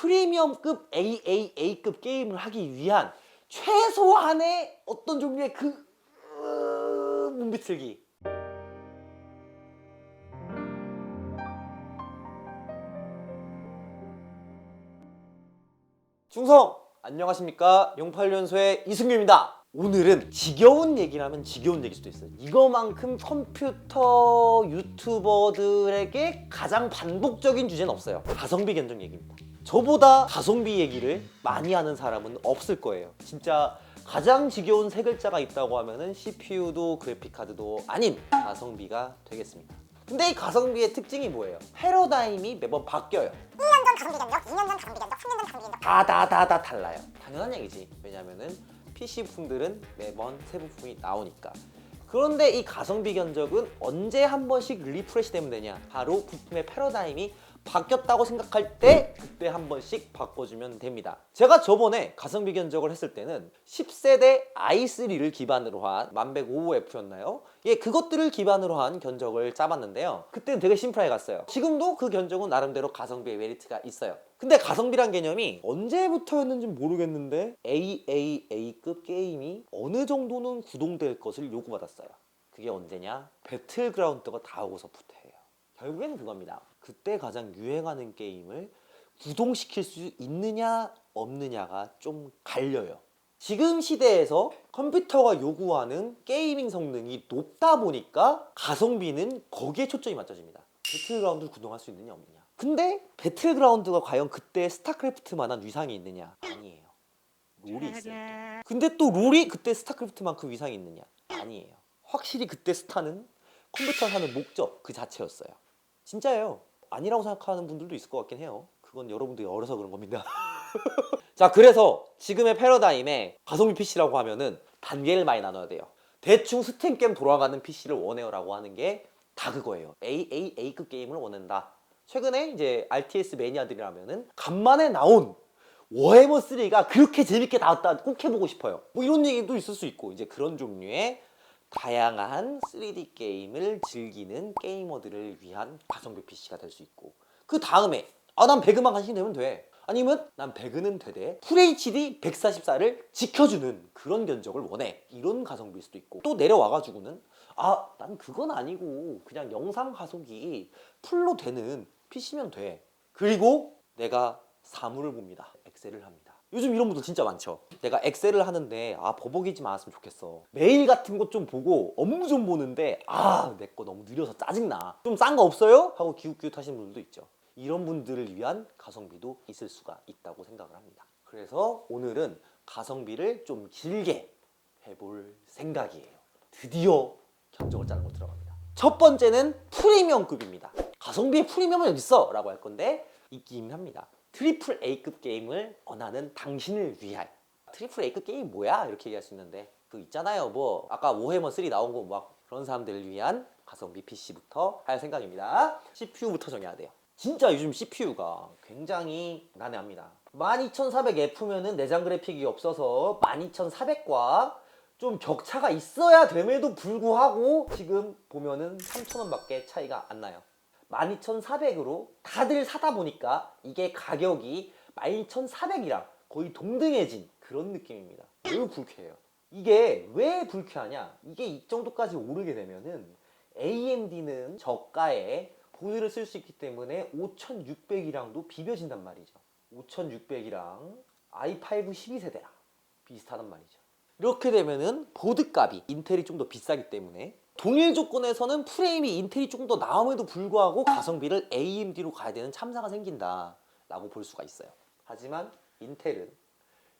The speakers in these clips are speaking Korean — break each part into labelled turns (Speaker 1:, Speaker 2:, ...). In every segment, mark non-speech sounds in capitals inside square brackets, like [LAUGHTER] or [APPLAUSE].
Speaker 1: 프리미엄급 AAA급 게임을 하기 위한 최소한의 어떤 종류의 그 으, 문비틀기. 중성 안녕하십니까? 용팔연소의 이승규입니다. 오늘은 지겨운 얘기라면 지겨운 얘기일 수도 있어요. 이거만큼 컴퓨터 유튜버들에게 가장 반복적인 주제는 없어요. 가성비 견적 얘기입니다 저보다 가성비 얘기를 많이 하는 사람은 없을 거예요 진짜 가장 지겨운 세 글자가 있다고 하면은 CPU도 그래픽카드도 아닌 가성비가 되겠습니다 근데 이 가성비의 특징이 뭐예요? 패러다임이 매번 바뀌어요
Speaker 2: 1년 전 가성비 견적, 2년 전 가성비 견적, 3년 전 가성비 견적.
Speaker 1: 다 다 다 다 달라요. 당연한 얘기지. 왜냐면은 PC 부품들은 매번 새 부품이 나오니까. 그런데 이 가성비 견적은 언제 한 번씩 리프레시 되면 되냐? 바로 부품의 패러다임이 바뀌었다고 생각할 때 그때 한 번씩 바꿔주면 됩니다. 제가 저번에 가성비 견적을 했을 때는 10세대 i3를 기반으로 한 1105F였나요? 예, 그것들을 기반으로 한 견적을 짜봤는데요. 그때는 되게 심플하게 갔어요. 지금도 그 견적은 나름대로 가성비의 메리트가 있어요. 근데 가성비란 개념이 언제부터였는지 모르겠는데 AAA급 게임이 어느 정도는 구동될 것을 요구받았어요. 그게 언제냐? 배틀그라운드가 다 오고서부터예요. 결국에는 그겁니다. 그때 가장 유행하는 게임을 구동시킬 수 있느냐 없느냐가 좀 갈려요. 지금 시대에서 컴퓨터가 요구하는 게이밍 성능이 높다 보니까 가성비는 거기에 초점이 맞춰집니다. 배틀그라운드를 구동할 수 있느냐 없느냐. 근데 배틀그라운드가 과연 그때 스타크래프트만한 위상이 있느냐? 아니에요. 롤이 있어요. 근데 또 롤이 그때 스타크래프트만큼 위상이 있느냐? 아니에요. 확실히 그때 스타는 컴퓨터 하는 목적 그 자체였어요. 진짜예요. 아니라고 생각하는 분들도 있을 것 같긴 해요. 그건 여러분들이 어려서 그런 겁니다. [LAUGHS] 자, 그래서 지금의 패러다임에 가성비 PC라고 하면은 단계를 많이 나눠야 돼요. 대충 스팀 게임 돌아가는 PC를 원해요라고 하는 게 다 그거예요. AAA급 게임을 원한다. 최근에 이제 RTS 매니아들이라면은 간만에 나온 워해머 3가 그렇게 재밌게 나왔다 꼭 해보고 싶어요. 뭐 이런 얘기도 있을 수 있고 이제 그런 종류의 다양한 3D 게임을 즐기는 게이머들을 위한 가성비 PC가 될 수 있고 그 다음에 아 난 배그만 관심 되면 돼. 아니면 난 배그는 되되 FHD 144를 지켜주는 그런 견적을 원해. 이런 가성비일 수도 있고. 또 내려와가지고는 아 난 그건 아니고 그냥 영상 가속이 풀로 되는 PC면 돼. 그리고 내가 사물을 봅니다. 엑셀을 합니다 요즘 이런 분들 진짜 많죠. 내가 엑셀을 하는데 아 버벅이지 않았으면 좋겠어. 메일 같은 것 좀 보고 업무 좀 보는데 아 내 거 너무 느려서 짜증나. 좀 싼 거 없어요? 하고 기웃기웃 하시는 분들도 있죠. 이런 분들을 위한 가성비도 있을 수가 있다고 생각을 합니다. 그래서 오늘은 가성비를 좀 길게 해볼 생각이에요. 드디어 견적을 짜는 거 들어갑니다. 첫 번째는 프리미엄급입니다. 가성비의 프리미엄은 여기 있어! 라고 할 건데 있긴 합니다. 트리플 A급 게임을 원하는 당신을 위한 트리플 A급 게임이 뭐야? 이렇게 얘기할 수 있는데 그 있잖아요. 뭐 아까 워해머 3 나온 거 막 그런 사람들을 위한 가성비 PC부터 할 생각입니다. CPU부터 정해야 돼요. 진짜 요즘 CPU가 굉장히 난해합니다. 12400F면은 내장 그래픽이 없어서 12400과 좀 격차가 있어야 됨에도 불구하고 지금 보면은 3,000원밖에 차이가 안 나요 12,400으로 다들 사다 보니까 이게 가격이 12,400이랑 거의 동등해진 그런 느낌입니다. 매우 불쾌해요. 이게 왜 불쾌하냐? 이게 이 정도까지 오르게 되면은 AMD는 저가에 보드를 쓸 수 있기 때문에 5600이랑도 비벼진단 말이죠. 5600이랑 i5 12세대랑 비슷하단 말이죠. 이렇게 되면은 보드 값이 인텔이 좀 더 비싸기 때문에 동일 조건에서는 프레임이 인텔이 조금 더 나옴에도 불구하고 가성비를 AMD로 가야 되는 참사가 생긴다 라고 볼 수가 있어요. 하지만 인텔은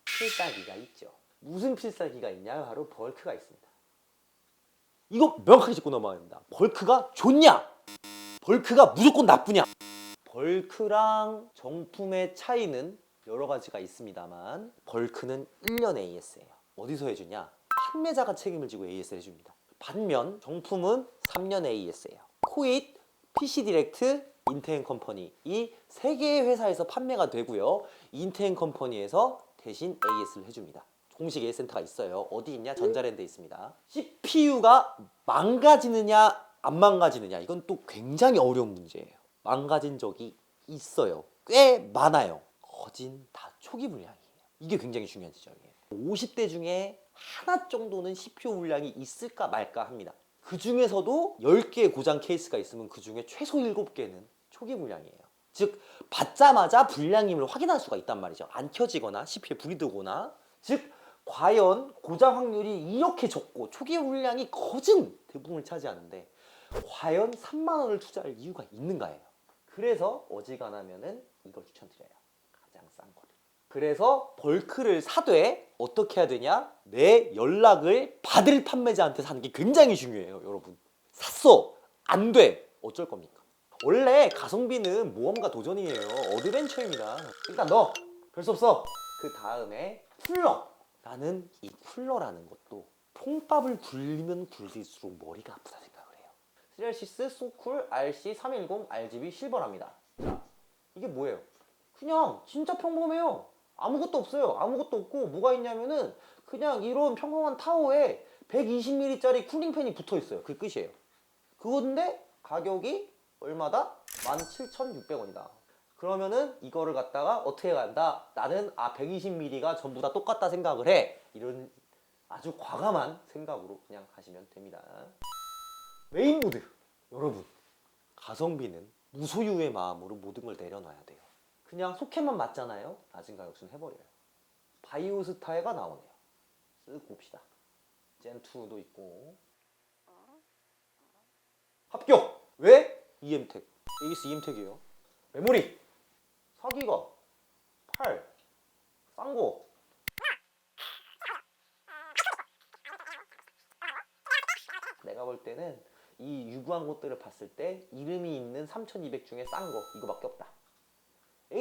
Speaker 1: 필살기가 있죠. 무슨 필살기가 있냐? 바로 벌크가 있습니다. 이거 명확하게 짚고 넘어가야 됩니다. 벌크가 좋냐? 벌크가 무조건 나쁘냐? 벌크랑 정품의 차이는 여러 가지가 있습니다만 벌크는 1년 AS예요. 어디서 해주냐? 판매자가 책임을 지고 AS 해줍니다. 반면 정품은 3년 AS예요. 코잇, PC 디렉트, 인테인 컴퍼니 이 세 개의 회사에서 판매가 되고요. 인테인 컴퍼니에서 대신 AS를 해줍니다. 공식 AS 센터가 있어요. 어디 있냐? 전자랜드에 있습니다. CPU가 망가지느냐 안 망가지느냐 이건 또 굉장히 어려운 문제예요. 망가진 적이 있어요. 꽤 많아요. 거진 다 초기 물량이에요. 이게 굉장히 중요한 지점이에요. 50대 중에 하나 정도는 CPU 물량이 있을까 말까 합니다. 그 중에서도 10개의 고장 케이스가 있으면 그 중에 최소 7개는 초기 물량이에요. 즉 받자마자 불량임을 확인할 수가 있단 말이죠. 안 켜지거나 CPU에 불이 들거나 즉 과연 고장 확률이 이렇게 적고 초기 물량이 거진 대부분을 차지하는데 과연 3만 원을 투자할 이유가 있는가예요. 그래서 어지간하면은 이걸 추천드려요. 가장 싼 거를. 그래서 벌크를 사되 어떻게 해야 되냐? 내 연락을 받을 판매자한테 사는 게 굉장히 중요해요, 여러분. 샀어. 안 돼. 어쩔 겁니까? 원래 가성비는 모험과 도전이에요. 어드벤처입니다. 일단 너별수 없어. 그 다음에 쿨러. 나는 이 쿨러라는 것도 통밥을 굴리면 굴릴수록 머리가 아프다 생각을 해요. 시리얼시스 소쿨 RC310 RGB 실버랍니다. 자, 이게 뭐예요? 그냥 진짜 평범해요. 아무것도 없어요. 아무것도 없고 뭐가 있냐면은 그냥 이런 평범한 타워에 120ml짜리 쿨링팬이 붙어 있어요. 그게 끝이에요. 그건데 가격이 얼마다? 17,600원이다. 그러면은 이거를 갖다가 어떻게 간다? 나는 아 120ml가 전부 다 똑같다 생각을 해. 이런 아주 과감한 생각으로 그냥 가시면 됩니다. 메인보드 여러분 가성비는 무소유의 마음으로 모든 걸 내려놔야 돼요. 그냥 소켓만 맞잖아요. 낮은 가격순 해버려요. 바이오스타에가 나오네요. 쓱 봅시다. 젠2도 있고 합격! 왜? EM텍 AS EM텍이에요. 메모리 4기가 8 싼거 내가 볼 때는 이 유구한 것들을 봤을 때 이름이 있는 3200 중에 싼 거 이거밖에 없다.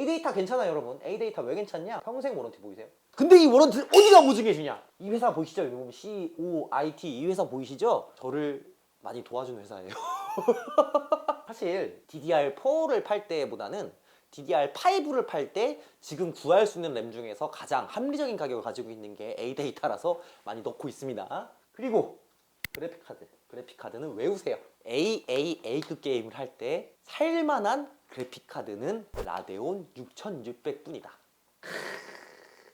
Speaker 1: A데이터 괜찮아요 여러분 A데이터 왜 괜찮냐? 평생 워런티 보이세요? 근데 이 워런티 어디가 보증해 주냐? 이 회사 보이시죠? 여러분 COIT 이 회사 보이시죠? 저를 많이 도와주는 회사예요 [LAUGHS] 사실 DDR4를 팔 때보다는 DDR5를 팔 때 지금 구할 수 있는 램 중에서 가장 합리적인 가격을 가지고 있는 게 A데이터라서 많이 넣고 있습니다 그리고 그래픽 카드. 그래픽 카드는 외우세요. AAA급 게임을 할 때 살만한 그래픽 카드는 라데온 6600뿐이다.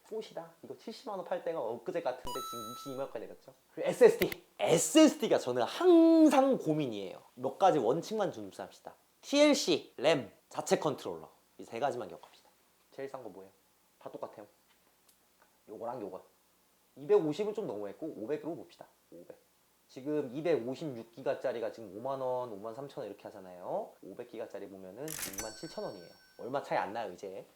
Speaker 1: 꽃이다. [LAUGHS] 이거 70만 원 팔 때가 엊그제 같은데 지금 62만 원까지 내렸죠. 그리고 SSD. SSD가 저는 항상 고민이에요. 몇 가지 원칙만 준비합시다. TLC, 램, 자체 컨트롤러. 이 세 가지만 기억합시다. 제일 싼 거 뭐예요? 다 똑같아요. 요거랑 요거. 250은 좀 너무했고 500으로 봅시다. 500. 지금 256기가짜리가 지금 5만 원, 5만 3천 원 이렇게 하잖아요. 500기가짜리 보면은 6만 7천 원이에요. 얼마 차이 안 나요, 이제.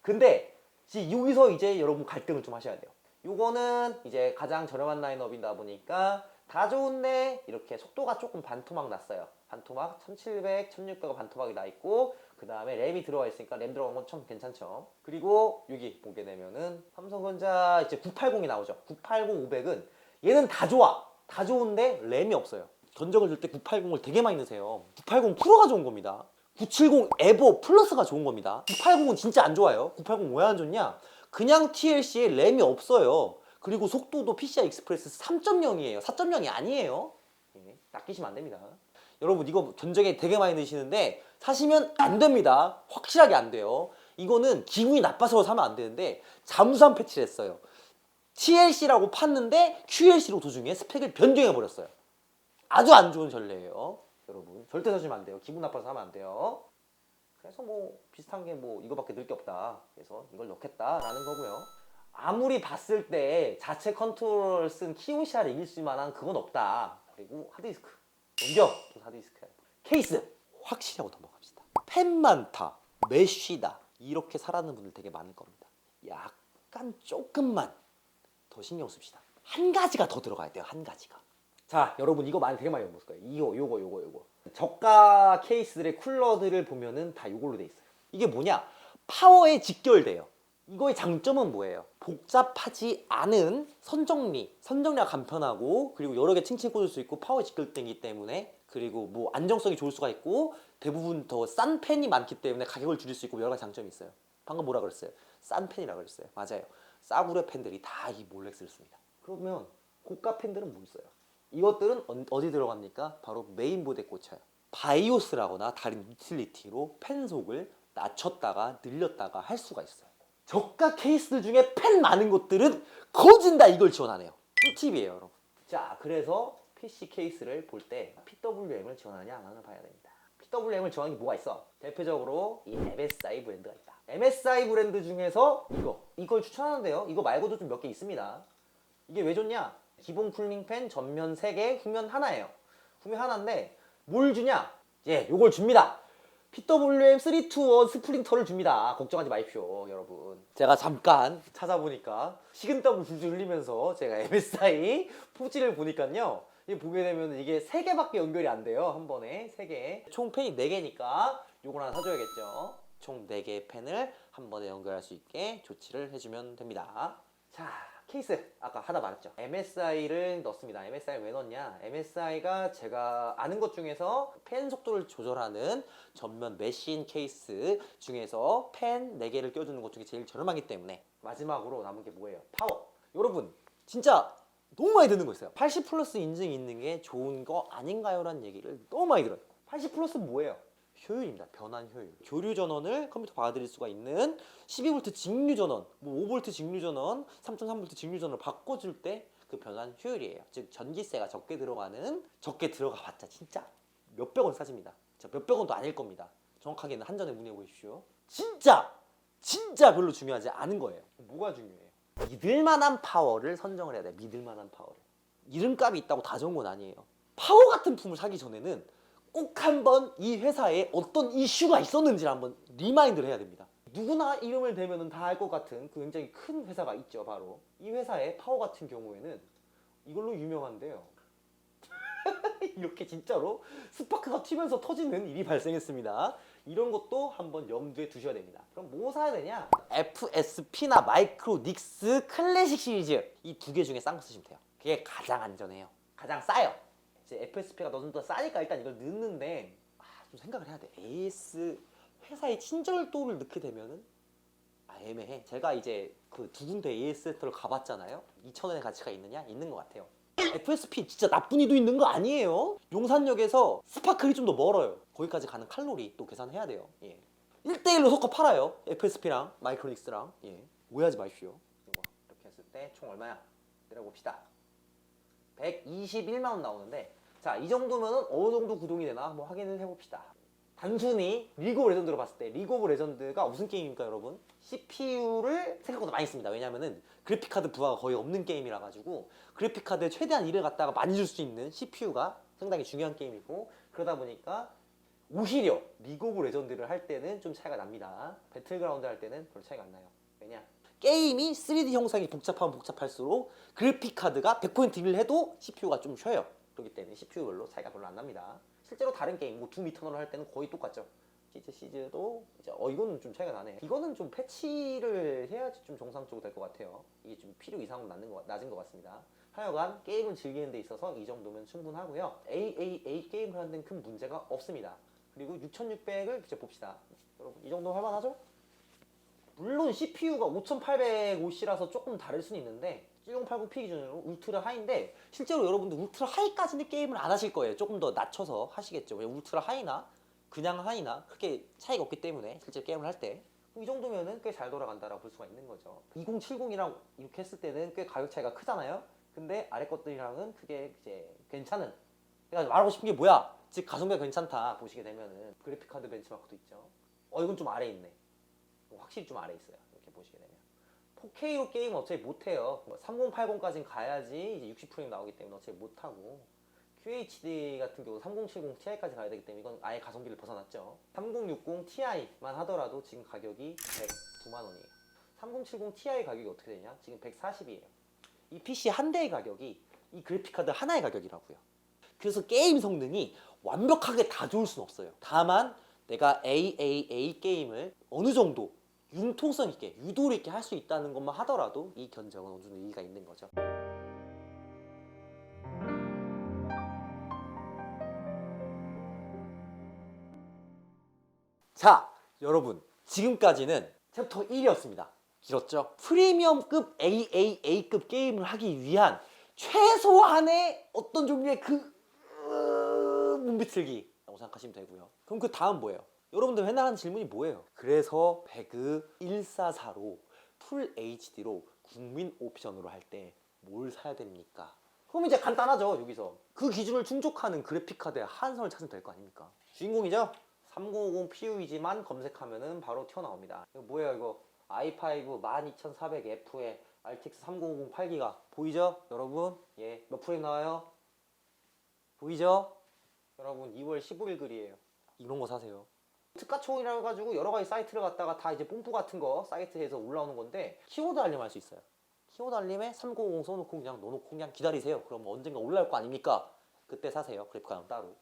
Speaker 1: 근데 여기서 이제 여러분 갈등을 좀 하셔야 돼요. 요거는 이제 가장 저렴한 라인업이다 보니까 다 좋은데 이렇게 속도가 조금 반토막 났어요. 반토막 1700, 1600가 반토막이 나 있고 그 다음에 램이 들어가 있으니까 램 들어간 건 참 괜찮죠. 그리고 여기 보게 되면은 삼성전자 이제 980이 나오죠. 980, 500은 얘는 다 좋아. 다 좋은데 램이 없어요. 견적을 줄 때 980을 되게 많이 넣으세요. 980 프로가 좋은 겁니다. 970 에보 플러스가 좋은 겁니다. 980은 진짜 안 좋아요. 980 왜 안 좋냐? 그냥 TLC에 램이 없어요. 그리고 속도도 PCI 익스프레스 3.0이에요. 4.0이 아니에요. 예, 낚이시면 안 됩니다. 여러분 이거 견적에 되게 많이 넣으시는데 사시면 안 됩니다. 확실하게 안 돼요. 이거는 기분이 나빠서 사면 안 되는데 잠수함 패치를 했어요. TLC라고 팠는데 QLC로 도중에 스펙을 변경해 버렸어요. 아주 안 좋은 전례예요. 여러분 절대 사시면 안 돼요. 기분 나빠서 하면 안 돼요. 그래서 뭐 비슷한 게 뭐 이거밖에 늘 게 없다. 그래서 이걸 넣겠다라는 거고요. 아무리 봤을 때 자체 컨트롤 쓴 키오시아를 이길 수 만한 그건 없다. 그리고 하드디스크 넘겨 또 하드디스크 케이스 확실히 하고 넘어갑시다. 펜만 타 메쉬다 이렇게 살아는 분들 되게 많을 겁니다. 약간 조금만 더 신경 씁시다. 한 가지가 더 들어가야 돼요. 한 가지가. 자, 여러분 이거 많이 되게 많이 먹을 거예요. 이거, 요거, 요거, 요거. 저가 케이스들의 쿨러들을 보면은 다 요걸로 돼 있어요. 이게 뭐냐? 파워에 직결돼요. 이거의 장점은 뭐예요? 복잡하지 않은 선정리, 선정리가 간편하고 그리고 여러 개 층층 꽂을 수 있고 파워에 직결되기 때문에 그리고 뭐 안정성이 좋을 수가 있고 대부분 더 싼 펜이 많기 때문에 가격을 줄일 수 있고 여러 가지 장점이 있어요. 방금 뭐라 그랬어요? 싼 펜이라 그랬어요. 맞아요. 싸구려 펜들이 다 이 몰렉스를 씁니다. 그러면 고가 펜들은 뭘 써요? 이것들은 어- 어디 들어갑니까? 바로 메인보드에 꽂혀요. 바이오스라거나 다른 유틸리티로 펜 속을 낮췄다가 늘렸다가 할 수가 있어요. 저가 케이스들 중에 펜 많은 곳들은 거진다 이걸 지원하네요. 꿀팁이에요, 여러분. 자, 그래서 PC 케이스를 볼 때 PWM을 지원하냐 안 하냐 봐야 됩니다. PWM을 지원하는 게 뭐가 있어? 대표적으로 이 MSI 브랜드가 있다. MSI 브랜드 중에서 이거, 이걸 추천하는데요. 이거 말고도 좀 몇 개 있습니다. 이게 왜 좋냐? 기본 쿨링팬 전면 3개, 후면 하나예요. 후면 하나인데 뭘 주냐? 예, 요걸 줍니다. PWM 321 스프린터를 줍니다. 걱정하지 마십시오, 여러분. 제가 잠깐 찾아보니까 식은땀을 줄줄 흘리면서 제가 MSI 포지를 보니까요. 이 보게 되면 이게 3개밖에 연결이 안 돼요. 한 번에 3개. 총 펜이 4개니까 요걸 하나 사줘야겠죠. 총 4개의 펜을 한 번에 연결할 수 있게 조치를 해주면 됩니다. 자, 케이스 아까 하다 말했죠. MSI를 넣습니다. MSI 왜 넣냐? MSI가 제가 아는 것 중에서 펜 속도를 조절하는 전면 메신 케이스 중에서 펜 4개를 껴주는 것 중에 제일 저렴하기 때문에 마지막으로 남은 게 뭐예요? 파워. 여러분 진짜 너무 많이 듣는 거 있어요. 80 플러스 인증이 있는 게 좋은 거 아닌가요? 라는 얘기를 너무 많이 들어요. 80 플러스 뭐예요? 효율입니다. 변환 효율. 교류 전원을 컴퓨터 받아들일 수가 있는 12V 직류 전원, 뭐 5V 직류 전원, 3.3V 직류 전원을 바꿔줄 때 그 변환 효율이에요. 즉 전기세가 적게 들어가는 적게 들어가 봤자 진짜 몇백 원 싸집니다. 자, 몇백 원도 아닐 겁니다. 정확하게는 한 전에 문의해 보십시오. 진짜 진짜 별로 중요하지 않은 거예요. 뭐가 중요해요? 믿을만한 파워를 선정을 해야 돼. 믿을만한 파워를. 이름값이 있다고 다 좋은 건 아니에요. 파워 같은 품을 사기 전에는 꼭 한번 이 회사에 어떤 이슈가 있었는지를 한번 리마인드를 해야 됩니다. 누구나 이름을 대면 다 알 것 같은 그 굉장히 큰 회사가 있죠. 바로 이 회사의 파워 같은 경우에는 이걸로 유명한데요. [LAUGHS] 이렇게 진짜로 스파크가 튀면서 터지는 일이 발생했습니다. 이런 것도 한번 염두에 두셔야 됩니다. 그럼 뭐 사야 되냐? FSP나 마이크로 닉스 클래식 시리즈 이 두 개 중에 싼 거 쓰시면 돼요. 그게 가장 안전해요. 가장 싸요. 이제 FSP가 너무 더 싸니까 일단 이걸 넣는데 아, 좀 생각을 해야 돼. AS 회사의 친절도를 넣게 되면은 아, 애매해. 제가 이제 그 두 군데 AS 센터를 가봤잖아요. 2,000원의 가치가 있느냐? 있는 것 같아요. FSP 진짜 나쁜 이도 있는 거 아니에요. 용산역에서 스파클이 좀 더 멀어요. 거기까지 가는 칼로리 또 계산해야 돼요. 예. 1대1로 섞어 팔아요. FSP랑 마이크로닉스랑. 예. 오해하지 마십시오. 이거 이렇게 했을 때 총 얼마야? 때려봅시다. 121만 원 나오는데 자, 이 정도면 어느 정도 구동이 되나 한번 확인을 해봅시다. 단순히 리그 오브 레전드로 봤을 때 리그 오브 레전드가 무슨 게임입니까 여러분? CPU를 생각보다 많이 씁니다 왜냐면은 그래픽카드 부하가 거의 없는 게임이라 가지고 그래픽카드에 최대한 일을 갖다가 많이 줄 수 있는 CPU가 상당히 중요한 게임이고 그러다 보니까 오히려 리그 오브 레전드를 할 때는 좀 차이가 납니다 배틀그라운드 할 때는 별로 차이가 안 나요 왜냐? 게임이 3D 형상이 복잡하면 복잡할수록 그래픽카드가 100% 딜을 해도 CPU가 좀 쉬어요 그렇기 때문에 CPU별로 차이가 별로 안 납니다 실제로 다른 게임 뭐 둠 이터널 할 때는 거의 똑같죠. 시즈 시즈도 이제 어 이거는 좀 차이가 나네. 이거는 좀 패치를 해야지 좀 정상적으로 될 것 같아요. 이게 좀 필요 이상으로 낮은 것, 낮은 것 같습니다. 하여간 게임을 즐기는 데 있어서 이 정도면 충분하고요. AAA 게임을 하는 데는 큰 문제가 없습니다. 그리고 6600을 이제 봅시다. 여러분 이 정도 할만하죠? 물론 CPU가 5850이라서 조금 다를 수는 있는데 7080P 기준으로 울트라 하이인데 실제로 여러분들 울트라 하이까지는 게임을 안 하실 거예요. 조금 더 낮춰서 하시겠죠. 왜냐면 울트라 하이나 그냥 하이나 크게 차이가 없기 때문에 실제 게임을 할 때. 이 정도면은 꽤 잘 돌아간다라고 볼 수가 있는 거죠. 2070이랑 이렇게 했을 때는 꽤 가격 차이가 크잖아요. 근데 아래 것들이랑은 그게 이제 괜찮은. 그러니까 말하고 싶은 게 뭐야? 즉 가성비가 괜찮다 보시게 되면은 그래픽 카드 벤치마크도 있죠. 어 이건 좀 아래 있네. 확실히 좀 아래 있어요. 이렇게 보시게 되면. 4K로 게임 어차피 못해요. 뭐 3080까지는 가야지 이제 60프레임 나오기 때문에 어차피 못하고 QHD 같은 경우 3070 Ti까지 가야 되기 때문에 이건 아예 가성비를 벗어났죠. 3060 Ti만 하더라도 지금 가격이 109만 원이에요. 3070 Ti 가격이 어떻게 되냐? 지금 140이에요. 이 PC 한 대의 가격이 이 그래픽카드 하나의 가격이라고요. 그래서 게임 성능이 완벽하게 다 좋을 수는 없어요. 다만 내가 AAA 게임을 어느 정도 융통성 있게 유도리 있게 할 수 있다는 것만 하더라도 이 견적은 어느 정도 의의가 있는 거죠. 자, 여러분 지금까지는 챕터 1이었습니다. 길었죠? 프리미엄급 AAA급 게임을 하기 위한 최소한의 어떤 종류의 그 으, 문비틀기라고 생각하시면 되고요. 그럼 그 다음 뭐예요? 여러분들 맨날 하는 질문이 뭐예요? 그래서 배그 144로 풀 HD로 국민 옵션으로 할 때 뭘 사야 됩니까? 그럼 이제 간단하죠 여기서 그 기준을 충족하는 그래픽 카드의 한선을 찾으면 될 거 아닙니까? 주인공이죠? 3050 PU이지만 검색하면은 바로 튀어나옵니다. 이거 뭐예요 이거 i5 12400F에 RTX 3050 8기가 보이죠 여러분? 예, 몇 프레임 나와요? 보이죠? 여러분 2월 15일 글이에요. 이런 거 사세요. 특가총이라 해가지고 여러 가지 사이트를 갔다가 다 이제 뽐뿌 같은 거 사이트에서 올라오는 건데 키워드 알림할 수 있어요. 키워드 알림에 3050 써놓고 그냥 넣어놓고 그냥 기다리세요. 그럼 언젠가 올라올 거 아닙니까? 그때 사세요. 그래픽카드 따로.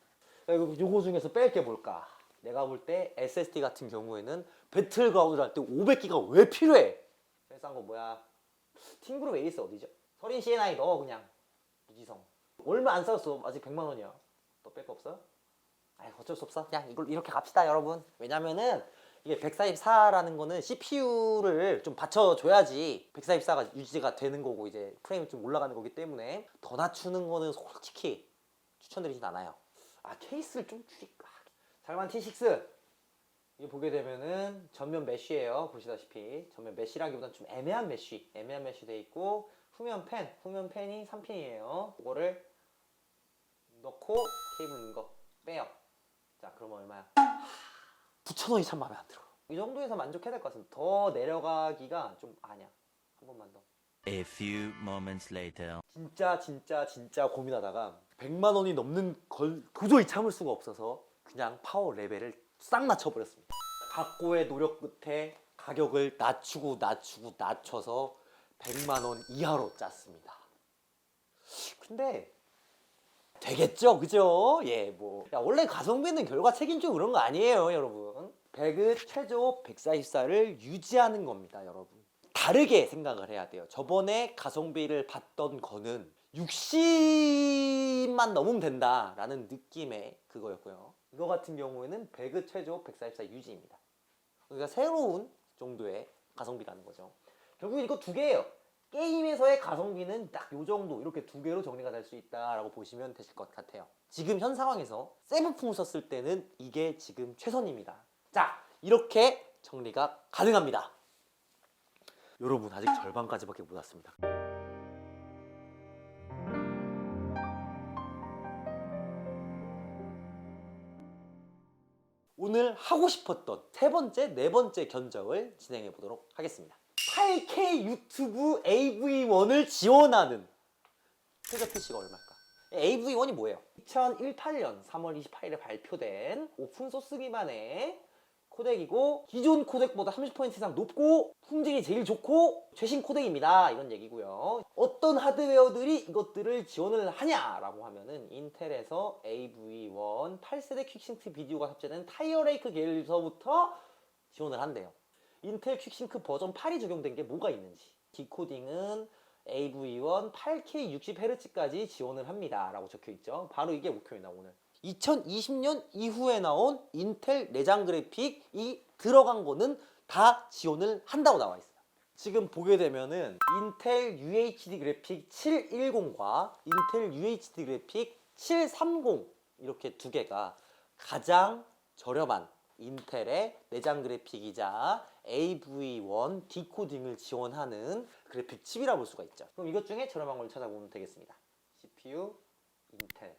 Speaker 1: 요거 중에서 뺄 게 뭘까? 내가 볼 때 SSD 같은 경우에는 배틀그라운드 할 때 500기가 왜 필요해? 제일 싼거 뭐야? 팅그룹 에이스 어디죠? 서린 CNI 넣어 그냥 무지성. 얼마 안 싸웠어. 아직 100만 원이야. 너뺄거 없어? 아이 어쩔 수 없어. 그냥 이걸 이렇게 갑시다, 여러분. 왜냐면은 이게 144라는 거는 CPU를 좀 받쳐줘야지 144가 유지가 되는 거고 이제 프레임이 좀 올라가는 거기 때문에 더 낮추는 거는 솔직히 추천드리진 않아요. 아 케이스를 좀 줄일까? 잘만 T6 이거 보게 되면은 전면 메쉬예요. 보시다시피 전면 메쉬라기보다는 좀 애매한 메쉬, 애매한 메쉬 돼 있고 후면 펜, 후면 펜이 3핀이에요. 그거를 넣고 케이블 넣는 거 빼요. 자, 그러면 얼마야? 9,000원이 참 마음에 안 들어. 이 정도에서 만족해야 될 것 같습니다. 더 내려가기가 좀 아니야. 한 번만 더.
Speaker 3: A few moments later.
Speaker 1: 진짜 진짜 진짜 고민하다가 100만 원이 넘는 걸 도저히 참을 수가 없어서 그냥 파워 레벨을 싹 낮춰버렸습니다. 각고의 노력 끝에 가격을 낮추고 낮추고 낮춰서 100만 원 이하로 짰습니다. 근데 되겠죠, 그죠? 예, 뭐 야, 원래 가성비는 결과 책임지고 그런 거 아니에요, 여러분. 배그 최저 144를 유지하는 겁니다, 여러분. 다르게 생각을 해야 돼요. 저번에 가성비를 봤던 거는 60만 넘으면 된다라는 느낌의 그거였고요. 이거 같은 경우에는 배그 최저 144 유지입니다. 그러니까 새로운 정도의 가성비라는 거죠. 결국 이거 두 개예요. 게임에서의 가성비는 딱 요 정도 이렇게 두 개로 정리가 될 수 있다라고 보시면 되실 것 같아요. 지금 현 상황에서 세부품을 썼을 때는 이게 지금 최선입니다. 자, 이렇게 정리가 가능합니다. 여러분 아직 절반까지밖에 못 왔습니다. 오늘 하고 싶었던 세 번째, 네 번째 견적을 진행해 보도록 하겠습니다. 8K 유튜브 AV1을 지원하는 최저 PC가 얼마일까? AV1이 뭐예요? 2018년 3월 28일에 발표된 오픈소스 기반의 코덱이고 기존 코덱보다 30% 이상 높고 품질이 제일 좋고 최신 코덱입니다 이런 얘기고요 어떤 하드웨어들이 이것들을 지원을 하냐라고 하면은 인텔에서 AV1 8세대 퀵싱크 비디오가 탑재된 타이어레이크 계열서부터 지원을 한대요 인텔 퀵싱크 버전 8이 적용된 게 뭐가 있는지. 디코딩은 AV1 8K 60Hz까지 지원을 합니다 라고 적혀 있죠. 바로 이게 목표입니다 오늘. 2020년 이후에 나온 인텔 내장 그래픽이 들어간 거는 다 지원을 한다고 나와 있어요. 지금 보게 되면은 인텔 UHD 그래픽 710과 인텔 UHD 그래픽 730 이렇게 두 개가 가장 저렴한 인텔의 내장 그래픽이자 AV1 디코딩을 지원하는 그래픽 칩이라 볼 수가 있죠. 그럼 이것 중에 저렴한 걸 찾아보면 되겠습니다. CPU 인텔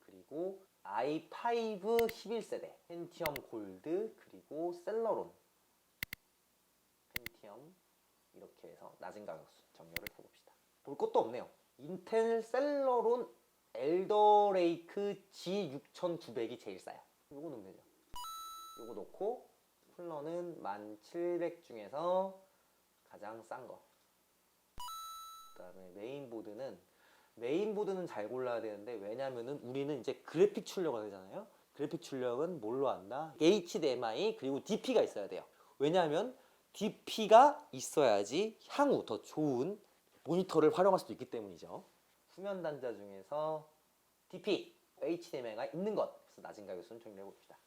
Speaker 1: 그리고 i5 11세대 펜티엄 골드 그리고 셀러론. 펜티엄 이렇게 해서 낮은 가격수 정렬을 해봅시다. 볼 것도 없네요. 인텔 셀러론 엘더레이크 G6900이 제일 싸요. 요거 넣으면 되죠. 요거 넣고 쿨러는 1700 중에서 가장 싼 거 그 다음에 메인보드는 메인보드는 잘 골라야 되는데 왜냐면은 우리는 이제 그래픽 출력을 되잖아요. 그래픽 출력은 뭘로 한다? HDMI 그리고 DP가 있어야 돼요. 왜냐하면 DP가 있어야지 향후 더 좋은 모니터를 활용할 수도 있기 때문이죠. 후면 단자 중에서 DP, HDMI가 있는 것. 그래서 낮은 가격수는 정리해 봅시다.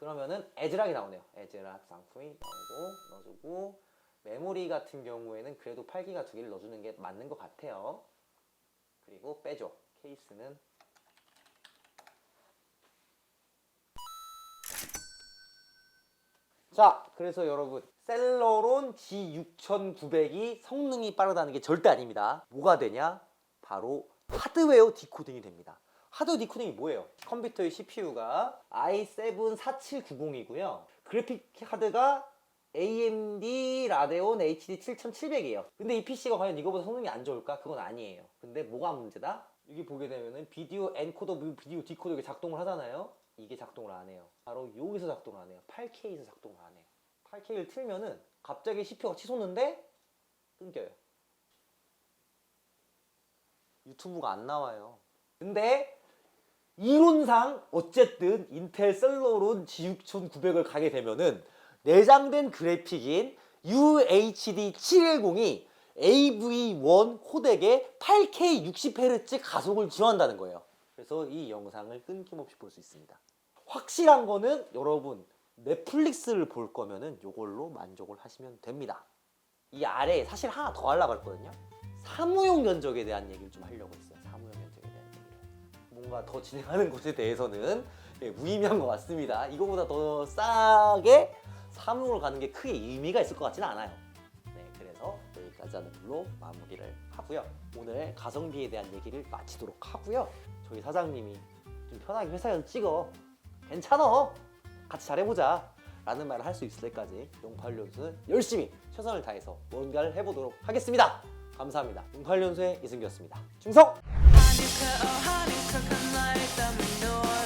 Speaker 1: 그러면은 에즈락이 나오네요. 에즈락 상품이 나오고 넣어주고 메모리 같은 경우에는 그래도 8기가 두 개를 넣어주는 게 맞는 것 같아요. 그리고 빼줘. 케이스는 자, 그래서 여러분 셀러론 G6900이 성능이 빠르다는 게 절대 아닙니다. 뭐가 되냐? 바로 하드웨어 디코딩이 됩니다. 하드웨어 디코딩이 뭐예요? 컴퓨터의 CPU가 i7 4790이고요. 그래픽 카드가 AMD 라데온 HD 7700이에요. 근데 이 PC가 과연 이거보다 성능이 안 좋을까? 그건 아니에요. 근데 뭐가 문제다? 여기 보게 되면은 비디오 엔코더, 비디오 디코더 이게 작동을 하잖아요. 이게 작동을 안 해요. 바로 여기서 작동을 안 해요. 8K에서 작동을 안 해요. 8K를 틀면은 갑자기 CPU가 치솟는데 끊겨요. 유튜브가 안 나와요. 근데 이론상 어쨌든 인텔 셀러론 G6900을 가게 되면은 내장된 그래픽인 UHD 710이 AV1 코덱에 8K 60Hz 가속을 지원한다는 거예요. 그래서 이 영상을 끊김없이 볼 수 있습니다. 확실한 거는 여러분 넷플릭스를 볼 거면은 이걸로 만족을 하시면 됩니다. 이 아래에 사실 하나 더 하려고 했거든요. 사무용 면적에 대한 얘기를 좀 하려고 했어요. 뭔가 더 진행하는 [LAUGHS] 것에 대해서는 예, 무의미한 것 같습니다. 이거보다 더 싸게 사무용을 가는 게 크게 의미가 있을 것 같지는 않아요. 네, 그래서 여기까지 하는 걸로 마무리를 하고요. 오늘 가성비에 대한 얘기를 마치도록 하고요. 저희 사장님이 좀 편하게 회사에서 찍어. 괜찮아. 같이 잘해보자. 라는 말을 할 수 있을 때까지 용팔연수는 열심히 최선을 다해서 뭔가를 해보도록 하겠습니다. 감사합니다. 용팔연수의 이승기였습니다. 충성! Мексика, Охарика, Канарита, Минора